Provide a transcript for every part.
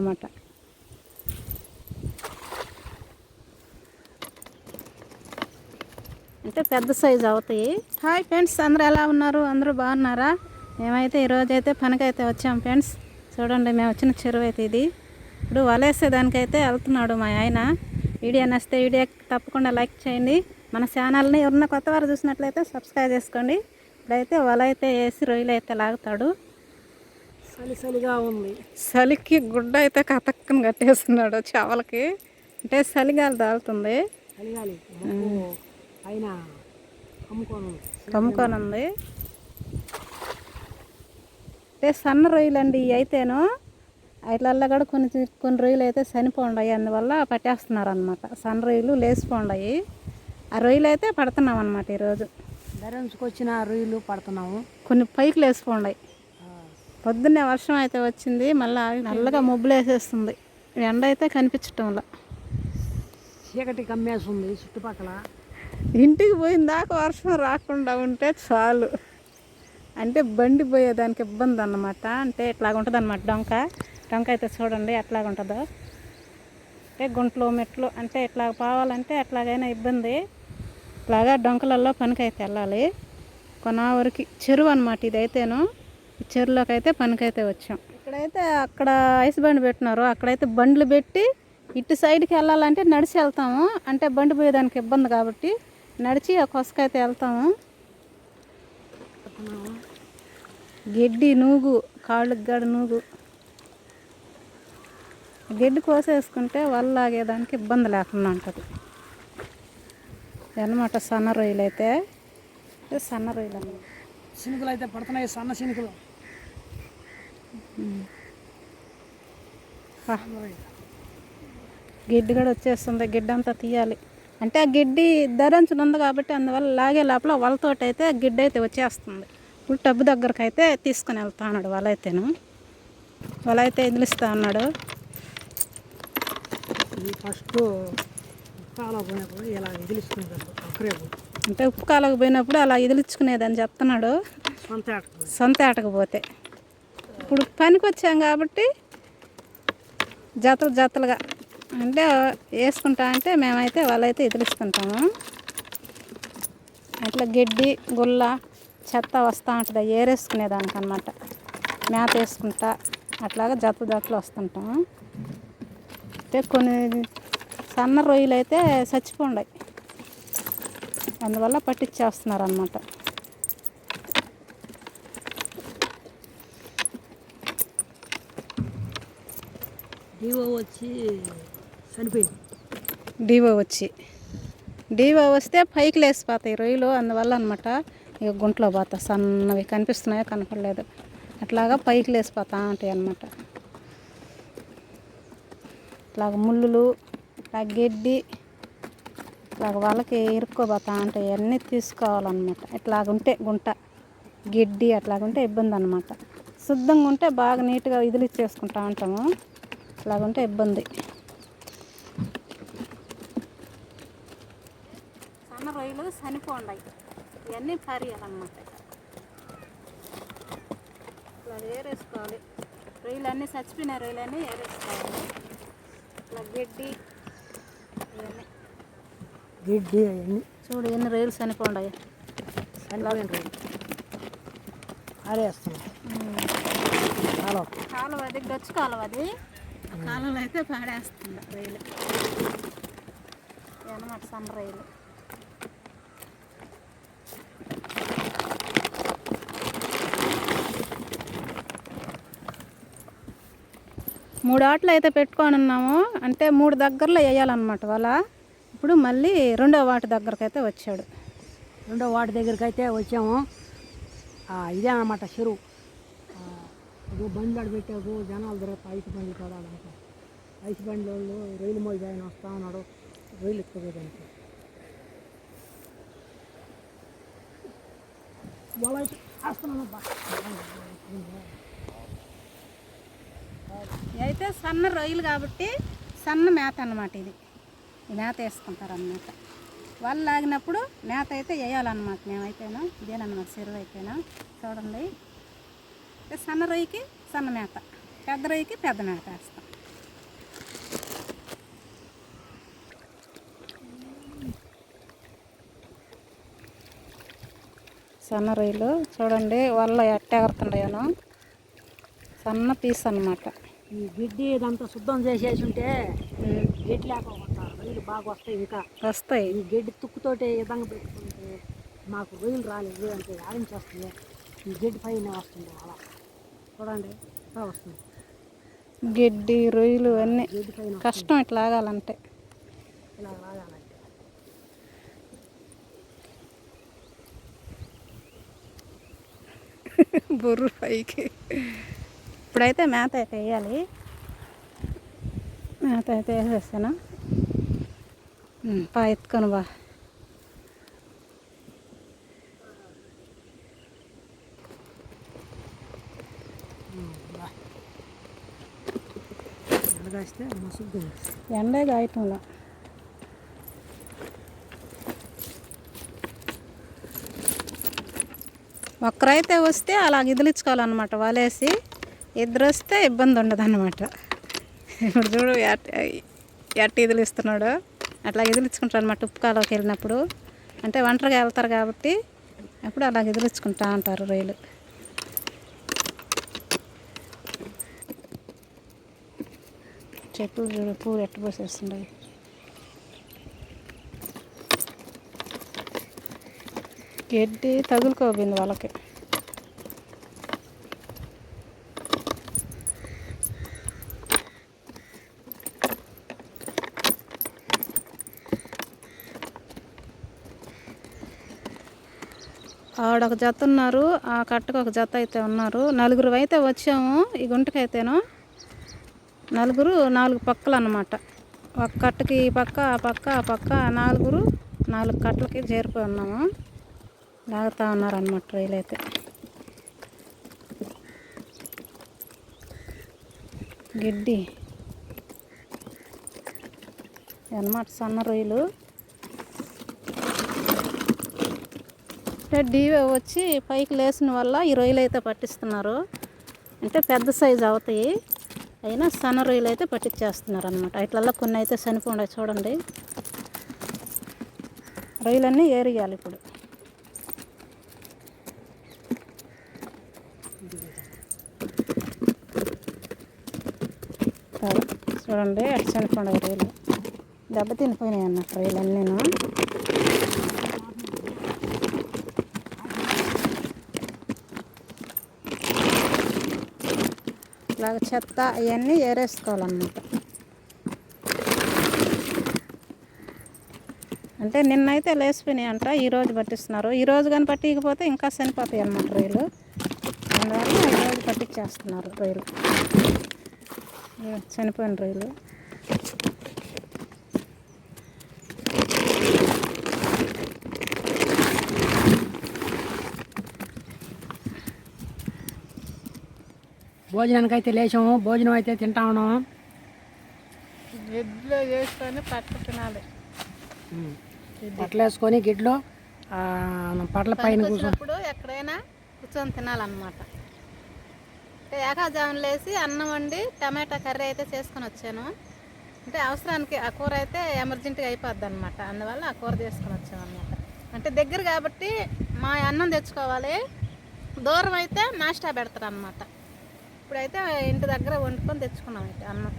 అనమాట అంటే పెద్ద సైజు అవుతాయి. హాయ్ ఫ్రెండ్స్ అందరూ ఎలా ఉన్నారు? అందరూ బాగున్నారా? మేమైతే ఈరోజు అయితే పనికైతే వచ్చాం ఫ్రెండ్స్. చూడండి మేము వచ్చిన చెరువు అయితే ఇది. ఇప్పుడు వలేసే దానికైతే వెళ్తున్నాడు మా ఆయన. వీడియో నచ్చితే వీడియో తప్పకుండా లైక్ చేయండి. మన ఛానల్ని ఎవరన్నా కొత్త వారు చూసినట్లయితే సబ్స్క్రైబ్ చేసుకోండి. ఇప్పుడైతే వల అయితే వేసి రొయ్యలు అయితే లాగుతాడు. చలి చలిగా ఉంది. చలికి గుడ్డ అయితే కతక్కని కట్టేస్తున్నాడు చేపలకి అంటే చలిగాలి తాగుతుంది చలిగాలి పైన కమ్ముకొని ఉంది. అంటే సన్న రొయ్యలు అండి ఇవి అయితేను. వాటిలల్లో కూడా కొన్ని కొన్ని రొయ్యలు అయితే చనిపోండాయి. అందువల్ల పట్టేస్తున్నారు అనమాట సన్న రొయ్యలు లేచిపోండాయి. ఆ రొయ్యలు అయితే పడుతున్నాం అనమాట ఈరోజు ధరించుకొచ్చిన రొయ్యలు పడుతున్నాము. కొన్ని పైకి లేచిపోండాయి. పొద్దున్నే వర్షం అయితే వచ్చింది మళ్ళీ నల్లగా మబ్బులు వేసేస్తుంది ఎండ అయితే కనిపించటంలా. చీకటి కమ్మేస్తుంది చుట్టుపక్కల. ఇంటికి పోయిన దాకా వర్షం రాకుండా ఉంటే చాలు. అంటే బండి పోయేదానికి ఇబ్బంది అన్నమాట. అంటే ఇట్లాగ ఉంటుంది అనమాట డొంక. డొంక అయితే చూడండి ఎట్లాగ ఉంటుందో అంటే గుంటలు మెట్లు అంటే ఇట్లా పోవాలంటే ఎట్లాగైనా ఇబ్బంది. ఇట్లాగా డొంకలలో పనికి అయితే వెళ్ళాలి. కొన వరకు చెరువు అనమాట ఇదైతేను. చెరువులోకి అయితే పనికైతే వచ్చాం. ఇక్కడైతే అక్కడ ఐస్ బండి పెట్టినారు. అక్కడైతే బండ్లు పెట్టి ఇటు సైడ్కి వెళ్ళాలంటే నడిచి వెళ్తాము. అంటే బండి పోయేదానికి ఇబ్బంది కాబట్టి నడిచి ఆ కొసకైతే వెళ్తాము. గడ్డి నూగు కాళ్ళకి గడ నూగు. గడ్డి కోసేసుకుంటే వల్ల లాగేదానికి ఇబ్బంది లేకుండా ఉంటుంది. అనమాట సన్న రొయ్యలు అయితే సన్న రొయ్యలు అన్నమాట. శినుకులు అయితే పడుతున్నాయి సన్న శినుకులు గిడ్డి కూడా వచ్చేస్తుంది గిడ్డి అంతా తీయాలి. అంటే ఆ గిడ్డి ధరించడం ఉంది కాబట్టి అందువల్ల లాగే లోపల వలతోటి అయితే గిడ్డి అయితే వచ్చేస్తుంది. ఇప్పుడు టబ్బు దగ్గరకు అయితే తీసుకుని వెళ్తా అన్నాడు వల అయితే ఎదిలిస్తా అన్నాడు. ఫస్ట్ పోయినప్పుడు ఇలా అంటే ఉప్పు కాలకు పోయినప్పుడు అలా ఎదిలించుకునేదని చెప్తున్నాడు. సొంత ఆటకు సొంత ఆటకపోతే ఇప్పుడు పనికి వచ్చాం కాబట్టి జతలు జతలుగా అంటే వేసుకుంటా అంటే మేమైతే వాళ్ళైతే ఎదిరిస్తుంటాము. అట్లా గడ్డి గుల్ల చెత్త వస్తూ ఉంటుంది. ఏరేసుకునేదానికి అనమాట మేత వేసుకుంటా అట్లాగా జత జతలు వస్తుంటాము అంటే కొన్ని సన్న రొయ్యలు అయితే చచ్చిపోండాయి. అందువల్ల పట్టించేస్తున్నారు అనమాట డివో వచ్చి చనిపోయింది. డివో వచ్చి డివో వస్తే పైకి లేసిపోతాయి రొయ్యలు అందువల్ల అనమాట ఇక గుంట్లో పోతా సన్నవి కనిపిస్తున్నాయో కనపడలేదు. అట్లాగా పైకి లేసిపోతా ఉంటాయి అనమాట ఇట్లాగ ముళ్ళులు ఇట్లా గడ్డి ఇట్లాగ వాళ్ళకి ఇరుక్కోపోతా ఉంటాయి. అన్నీ తీసుకోవాలన్నమాట. ఇట్లాగుంటే గుంట గడ్డి అట్లాగుంటే ఇబ్బంది అనమాట శుద్ధంగా ఉంటే బాగా నీట్గా ఇదిలిచ్చేసుకుంటా ఉంటాము. ఇట్లాగుంటే ఇబ్బంది. సన్న రొయ్యలు చనిపోండాయి ఇవన్నీ పారేయాలన్నమాట. ఇట్లా ఏరేసుకోవాలి. రొయ్యలు అన్నీ చచ్చిపోయిన రొయ్యలు అన్నీ ఏరేసుకోవాలి. ఇట్లా గడ్డి ఇవన్నీ గిడ్డి అవన్నీ చూడు ఎన్ని రొయ్యలు చనిపోండాయి చనిపోయిన రైలు ఆరేస్తున్నాం. హలో కాలువ అది గచ్చు కాలువ అది. ఆ కాలువలో అయితే పాడేస్తుంది రొయ్యలు అనమాట రొయ్యలు మూడు ఆటలు అయితే పెట్టుకొని ఉన్నాము. అంటే మూడు దగ్గరలో వేయాలన్నమాట వాళ్ళ. ఇప్పుడు మళ్ళీ రెండో వాటి దగ్గరకు అయితే వచ్చాడు. రెండో వాటి దగ్గరికి అయితే వచ్చాము. ఆ, ఇదే అన్నమాట చెరువు. ఓ బండి ఆడ పెట్టాకు జనాలు దొరక ఐసు బండ్లు చూడాలంట ఐసు బండ్ల వాళ్ళు రైలు మోయి ఆయన వస్తా ఉన్నాడు రైలు ఎక్కువేదంట అయితే సన్న రొయ్యలు కాబట్టి సన్న మేత అన్నమాట ఇది. మేత వేసుకుంటారు అన్నమాట. వాళ్ళు లాగినప్పుడు మేత అయితే వేయాలన్నమాట. మేమైతేనా? ఇదేనమాట చెరువు అయితేనా? చూడండి. సన్న రొయ్యకి సన్న మేత. పెద్ద రొయ్యకి పెద్ద మేత వేస్తాం. సన్న రొయ్యలు చూడండి వల్ల ఎట్టెగరుతున్నాయను సన్న పీస్ అనమాట ఈ గిడ్డి ఇదంతా శుద్ధం చేసేసి ఉంటే గిడ్డి లేకుండా రొయ్యలు బాగా వస్తాయి ఇంకా. వస్తాయి. ఈ గిడ్డి తుక్కుతోటి విధంగా పెట్టుకుంటే మాకు రొయ్యలు రాలేదు అంటే ఆడించేస్తుంది ఈ గిడ్డి పైన వస్తుంది అలా. చూడండి. వస్తుంది. గిడ్డి రొయ్యలు అన్నీ. కష్టం ఇట్లా ఆగాలంటే ఇలా బుర్రు పైకి. ఇప్పుడైతే మేత అయితే వేయాలి. మేత అయితే వేసేసాను? ఉమ్, పా ఎత్తుకొని బా. ఎండే కాయటంలో ఒక్కరైతే వస్తే అలా ఇదిలించుకోవాలన్నమాట వలేసి ఇద్దరు వస్తే ఇబ్బంది ఉండదు అనమాట ఇప్పుడు చూడు ఎట్ట ఇదిలిస్తున్నాడు అట్లా ఇదిలించుకుంటాడు అనమాట ఉప్పుకాలకి వెళ్ళినప్పుడు అంటే ఒంటరిగా వెళ్తారు కాబట్టి అప్పుడు అలా ఇదిలించుకుంటా ఉంటారు రొయ్యలు చెట్లు పూలు ఎట్ట పోసేస్తున్నాయి. గడ్డి తగులుకోబోయింది వాళ్ళకి. ఆడొక జత ఉన్నారు ఆ కట్టకు ఒక జత అయితే ఉన్నారు. నలుగురు అయితే వచ్చాము ఈ గుంటకైతేను. నలుగురు నాలుగు పక్కలు అన్నమాట. ఒక కట్టకి ఈ పక్క ఆ పక్క ఆ పక్క నాలుగురు నాలుగు కట్టలకి చేరిపోయి ఉన్నాము. లాగుతూ ఉన్నారన్నమాట రైలు అయితే. గిడ్డి. అన్నమాట సన్న రొయ్యలు అంటే డీవే వచ్చి పైకి లేసిన వల్ల ఈ రొయ్యలు అయితే పట్టిస్తున్నారు. అంటే పెద్ద సైజు అవుతాయి. అయినా సన్న రొయ్యలు అయితే పట్టించేస్తున్నారు అనమాట ఇట్లల్లో కొన్ని అయితే చనిపోండి చూడండి. రొయ్యలన్నీ ఏరియాలి ఇప్పుడు. సరే, చూడండి అటు చనిపోండి రొయ్యలు. దెబ్బ తినిపోయినాయి అన్నట్టు రొయ్యలు ఇలాగ చెత్త అవన్నీ ఏరేసుకోవాలన్నమాట. అంటే నిన్నైతే లేచిపోయినాయి అంట ఈరోజు పట్టిస్తున్నారు. ఈరోజు కానీ పట్టికపోతే ఇంకా చనిపోతాయి అన్నమాట రొయ్యలు అందువల్ల ఈరోజు పట్టించేస్తున్నారు రొయ్యలు చనిపోయిన రొయ్యలు భోజనానికి అయితే లేచాము భోజనం అయితే తింటా ఉన్నాము. ఎడ్లో చేసుకొని పట్టు తినాలి. పట్టలు వేసుకొని గిడ్లు పట్ల పైన కూర్చొని వచ్చినప్పుడు ఎక్కడైనా కూర్చొని తినాలన్నమాట. అంటే ఏకాజామున లేసి అన్నం వండి టమాటా కర్రీ అయితే చేసుకొని వచ్చాను. అంటే అవసరానికి ఆ కూర అయితే ఎమర్జెంట్గా అయిపోద్ది అనమాట అందువల్ల ఆ కూర చేసుకొని వచ్చాను అనమాట అంటే దగ్గర కాబట్టి మా అన్నం తెచ్చుకోవాలి. దూరం అయితే నాష్టా పెడతారు అనమాట ఇప్పుడైతే ఇంటి దగ్గర వండుకొని తెచ్చుకున్నాం అయితే అన్నం.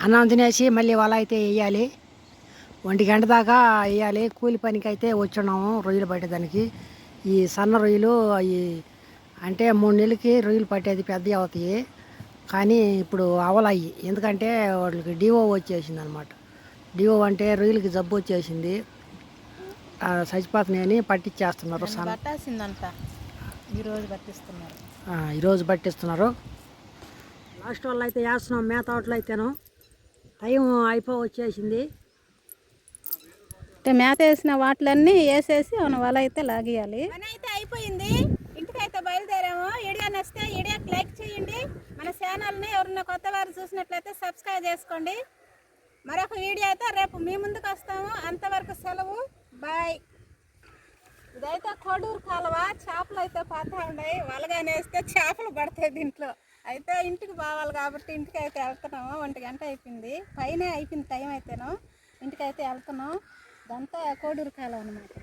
అన్నం తినేసి మళ్ళీ వల అయితే వేయాలి. ఒంటి గంట దాకా వేయాలి. కూలి పనికి అయితే వచ్చున్నాము రొయ్యలు పట్టేదానికి. ఈ సన్న రొయ్యలు అవి అంటే మూడు నెలలకి రొయ్యలు పట్టేది పెద్దవి అవుతాయి. కానీ ఇప్పుడు అవలయ్యి ఎందుకంటే వాళ్ళకి డివో వచ్చేసింది అనమాట డివో అంటే రొయ్యలకి జబ్బు వచ్చేసింది. ఆ, చచ్చిపోతున్నాయి అని పట్టించేస్తున్నారు సన్న పట్టాల్సిందంట. ఈరోజు పట్టిస్తున్నారు. ఆ, ఈరోజు పట్టిస్తున్నారు. లాస్ట్ వాళ్ళు అయితే వేస్తున్నాం మేత అవుట్లు అయితేను. టైం అయిపో వచ్చేసింది. అంటే మేత వేసిన వాటిలన్నీ వేసేసి మన వల అయితే లాగేయాలి. అయితే అయిపోయింది. ఇంటికైతే బయలుదేరాము. వీడియో నచ్చితే వీడియోకి లైక్ చేయండి. మన ఛానల్ని ఎవరన్నా కొత్త వారు చూసినట్లయితే సబ్స్క్రైబ్ చేసుకోండి. మరొక వీడియో అయితే రేపు మీ ముందుకు వస్తాము. అంతవరకు సెలవు. బాయ్. ఇదైతే కొడూరు కాలువ? చేపలు అయితే పడతా ఉన్నాయి వలగానేస్తే చేపలు పడతాయి దీంట్లో. అయితే ఇంటికి పోవాలి కాబట్టి ఇంటికి అయితే వెళ్తున్నాము. ఒంటి గంట అయిపోయింది. పైన అయిపోయింది టైం అయితేను. ఇంటికి అయితే వెళ్తున్నాం. ఇదంతా కోడూరు కాలం అనమాట